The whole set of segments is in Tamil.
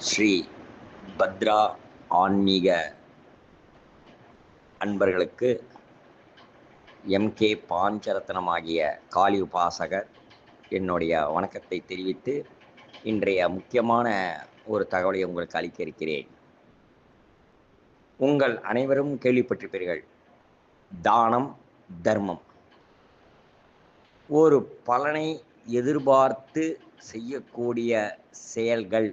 ஸ்ரீ பத்ரா ஆன்மீக அன்பர்களுக்கு எம்கே பாஞ்சரத்னமாகிய காளி உபாசகர் என்னுடைய வணக்கத்தை தெரிவித்து இன்றைய முக்கியமான ஒரு தகவலை உங்களுக்கு அளிக்க இருக்கிறேன் உங்கள் அனைவரும் கேள்விப்பட்டிருப்பீர்கள் தானம் தர்மம். ஒரு பலனை எதிர்பார்த்து செய்யக்கூடிய செயல்கள்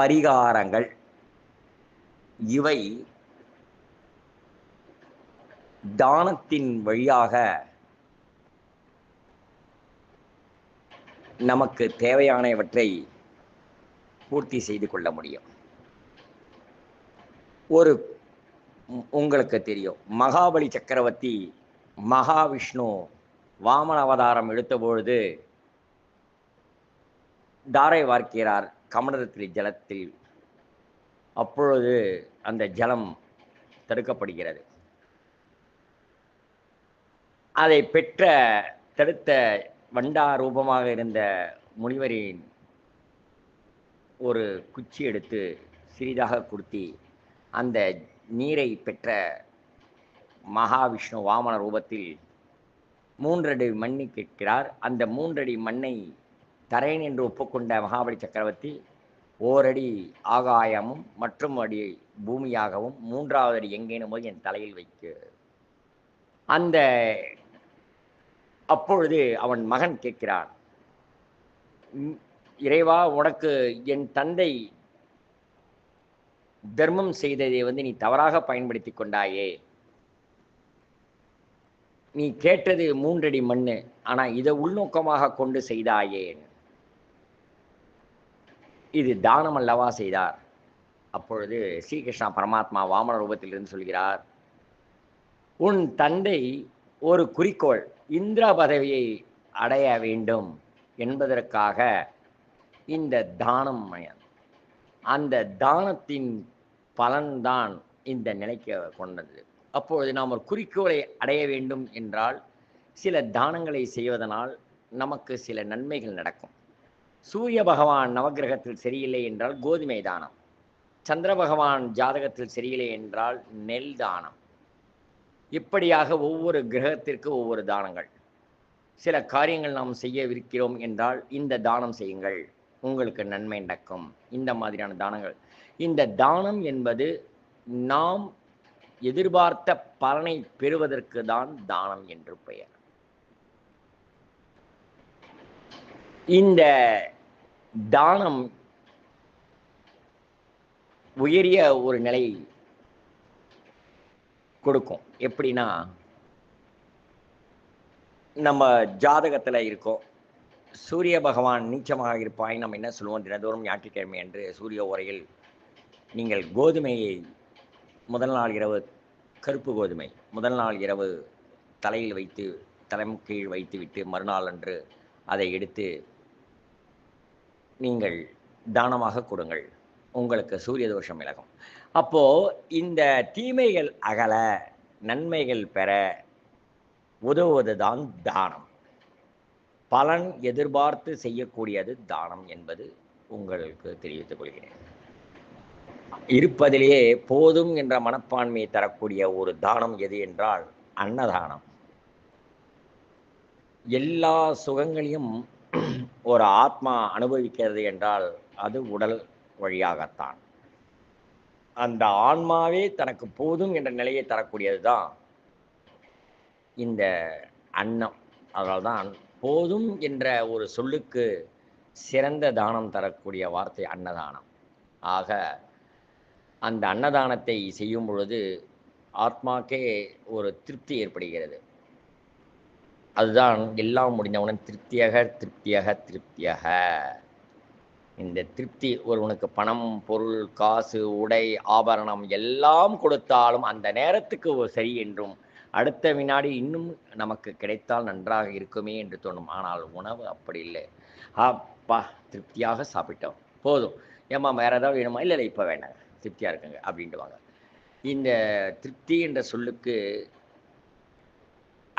பரிகாரங்கள். இவை தானத்தின் வழியாக நமக்கு தேவையானவற்றை பூர்த்தி செய்து கொள்ள முடியும். ஒரு உங்களுக்கு தெரியும். மகாபலி சக்கரவர்த்தி மகாவிஷ்ணு வாமன அவதாரம் எடுத்தபொழுது தாரை வார்க்கிறார். கமண்டலத்தில் ஜலத்தில் அப்பொழுது அந்த ஜலம் தடுக்கப்படுகிறது. அதை பெற்ற தடுத்த வண்டா ரூபமாக இருந்த முனிவரின் ஒரு குச்சி எடுத்து சிறிதாக குடுத்தி அந்த நீரை பெற்ற மகாவிஷ்ணு வாமன ரூபத்தில் மூன்றடி மண்ணை கேட்கிறார். அந்த மூன்றடி மண்ணை தரேன் என்று ஒப்புக்கொண்ட மகாபலி சக்கரவர்த்தி ஓரடி ஆகாயமும் மற்றும் அடி பூமியாகவும் மூன்றாவது அடி எங்கேனும் போது என் தலையில் வைக்க. அந்த அப்பொழுது அவன் மகன் கேட்கிறான் இறைவா உனக்கு என் தந்தை தர்மம் செய்ததை வந்து நீ தவறாக பயன்படுத்தி கொண்டாயே. நீ கேட்டது மூன்றடி மண்ணு ஆனால் இதை உள்நோக்கமாக கொண்டு செய்தாயே இது தானம் அல்லவா செய்தார்? அப்பொழுது ஸ்ரீகிருஷ்ணா பரமாத்மா வாமன ரூபத்திலிருந்து சொல்கிறார் உன் தந்தை ஒரு குறிக்கோள் இந்திர பதவியை அடைய வேண்டும் என்பதற்காக இந்த தானம் அந்த தானத்தின் பலன்தான் இந்த நிலைக்கு கொண்டது. அப்பொழுது நாம் ஒரு குறிக்கோளை அடைய வேண்டும் என்றால் சில தானங்களை செய்வதனால் நமக்கு சில நன்மைகள் நடக்கும். சூரிய பகவான் நவக்கிரகத்தில் சரியில்லை என்றால் கோதுமை தானம். சந்திர பகவான் ஜாதகத்தில் சரியில்லை என்றால் நெல் தானம். இப்படியாக ஒவ்வொரு கிரகத்திற்கு ஒவ்வொரு தானங்கள். சில காரியங்கள் நாம் செய்யவிருக்கிறோம் என்றால் இந்த தானம் செய்யுங்கள். உங்களுக்கு நன்மை நடக்கும். இந்த மாதிரியான தானங்கள். இந்த தானம் என்பது நாம் எதிர்பார்த்த பலனை பெறுவதற்கு தான் தானம் என்று பெயர். இந்த தானம் உயரிய ஒரு நிலை கொடுக்கும். எப்படின்னா நம்ம ஜாதகத்தில் இருக்கோம். சூரிய பகவான் நீச்சமாக இருப்பாய். நம்ம என்ன சொல்லுவோம்? தினதோறும் ஞாயிற்றுக்கிழமை என்று சூரிய உரையில் நீங்கள் கோதுமையை முதல் நாள் இரவு கருப்பு கோதுமை முதல் நாள் இரவு தலையில் வைத்து தலைமுக்கீழ் கீழ் வைத்து விட்டு மறுநாள் அன்று அதை எடுத்து நீங்கள் தானமாக கொடுங்கள். உங்களுக்கு சூரிய தோஷம் விலகும். அப்போ இந்த தீமைகள் அகல நன்மைகள் பெற உதவுவதுதான் தானம். பலன் எதிர்பார்த்து செய்யக்கூடியது தானம் என்பது உங்களுக்கு தெரிவித்துக் கொள்கிறேன். இருப்பதிலேயே போதும் என்ற மனப்பான்மையை தரக்கூடிய ஒரு தானம் எது என்றால் அன்னதானம். எல்லா சுகங்களையும் ஒரு ஆத்மா அனுபவிக்கிறது என்றால் அது உடல் வழியாகத்தான். அந்த ஆன்மாவே தனக்கு போதும் என்ற நிலையை தரக்கூடியது தான் இந்த அன்னம். அதனால்தான் போதும் என்ற ஒரு சொல்லுக்கு சிறந்த தானம் தரக்கூடிய வார்த்தை அன்னதானம். ஆக அந்த அன்னதானத்தை செய்யும் பொழுது ஆத்மாக்கே ஒரு திருப்தி ஏற்படுகிறது. அதுதான் எல்லாம் முடிந்தவுடன் திருப்தியாக திருப்தியாக திருப்தியாக. இந்த திருப்தி ஒருவனுக்கு பணம் பொருள் காசு உடை ஆபரணம் எல்லாம் கொடுத்தாலும் அந்த நேரத்துக்கு சரி என்றும் அடுத்த வினாடி இன்னும் நமக்கு கிடைத்தால் நன்றாக இருக்குமே என்று தோணும். ஆனால் உணவு அப்படி இல்லை. அப்பா திருப்தியாக சாப்பிட்டோம். போதும். ஏம்மா வேற ஏதாவது வேணுமா? இல்லை இல்லை இப்போ வேணாங்க திருப்தியாக இருக்குங்க அப்படின்ட்டுவாங்க இந்த திருப்தி என்ற சொல்லுக்கு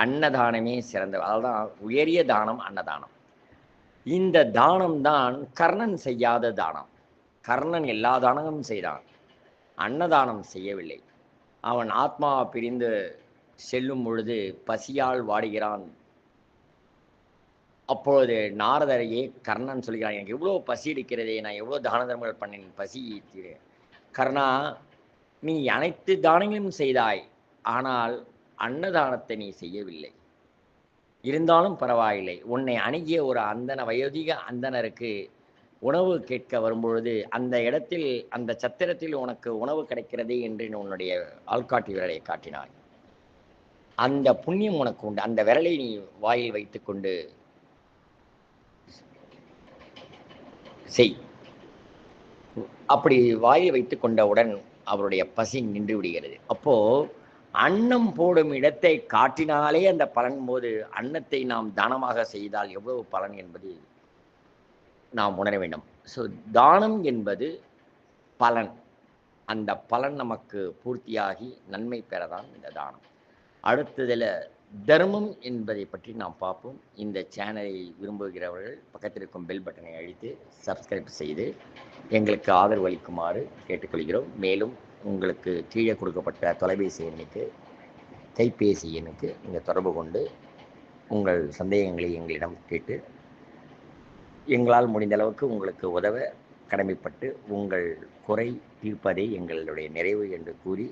அன்னதானமே சிறந்த அதுதான் உயரிய தானம் அன்னதானம். இந்த தானம் தான் கர்ணன் செய்யாத தானம். கர்ணன் எல்லா தானமும் செய்தான். அன்னதானம் செய்யவில்லை. அவன் ஆத்மா பிரிந்து செல்லும் பொழுது பசியால் வாடுகிறான். அப்பொழுது நாரதரையே கர்ணன் சொல்கிறான் எனக்கு எவ்வளோ பசி எடுக்கிறதே நான் எவ்வளோ தான தர்மங்கள் பண்ணேன் பசி கர்ணா நீ அனைத்து தானங்களும் செய்தாய். ஆனால் அன்னதானத்தை நீ செய்யவில்லை. இருந்தாலும் பரவாயில்லை. உன்னை அணுகிய ஒரு அந்தன வயோதிக அந்தனருக்கு உணவு கேட்க வரும்பொழுது அந்த இடத்தில் அந்த சத்திரத்தில் உனக்கு உணவு கிடைக்கிறதே என்று உன்னுடைய ஆள்காட்டி விரலை காட்டினாய். அந்த புண்ணியம் உனக்கு உண்டு. அந்த விரலை நீ வாயில் வைத்துக்கொண்டு செய். அப்படி வாயில் வைத்து கொண்டவுடன் அவருடைய பசி நின்று விடுகிறது. அப்போது அன்னம் போடும் இடத்தை காட்டினாலே அந்த பலன் போது அன்னத்தை நாம் தானமாக செய்தால் எவ்வளவு பலன் என்பது நாம் உணர வேண்டும். ஸோ தானம் என்பது பலன். அந்த பலன் நமக்கு பூர்த்தியாகி நன்மை பெறதான் இந்த தானம். அடுத்ததில் தர்மம் என்பதை பற்றி நாம் பார்ப்போம். இந்த சேனலை விரும்புகிறவர்கள் பக்கத்தில் இருக்கும் பெல் பட்டனை அழித்து சப்ஸ்கிரைப் செய்து எங்களுக்கு ஆதரவு அளிக்குமாறு கேட்டுக்கொள்கிறோம். மேலும் உங்களுக்கு கீழே கொடுக்கப்பட்ட தொலைபேசி எண்ணுக்கு கைபேசி எண்ணுக்கு நீங்கள் தொடர்பு கொண்டு உங்கள் சந்தேகங்களை எங்களிடம் கேட்டு எங்களால் முடிந்த அளவுக்கு உங்களுக்கு உதவ கடமைப்பட்டு உங்கள் குறை தீர்ப்பதே எங்களுடைய நிறைவு என்று கூறி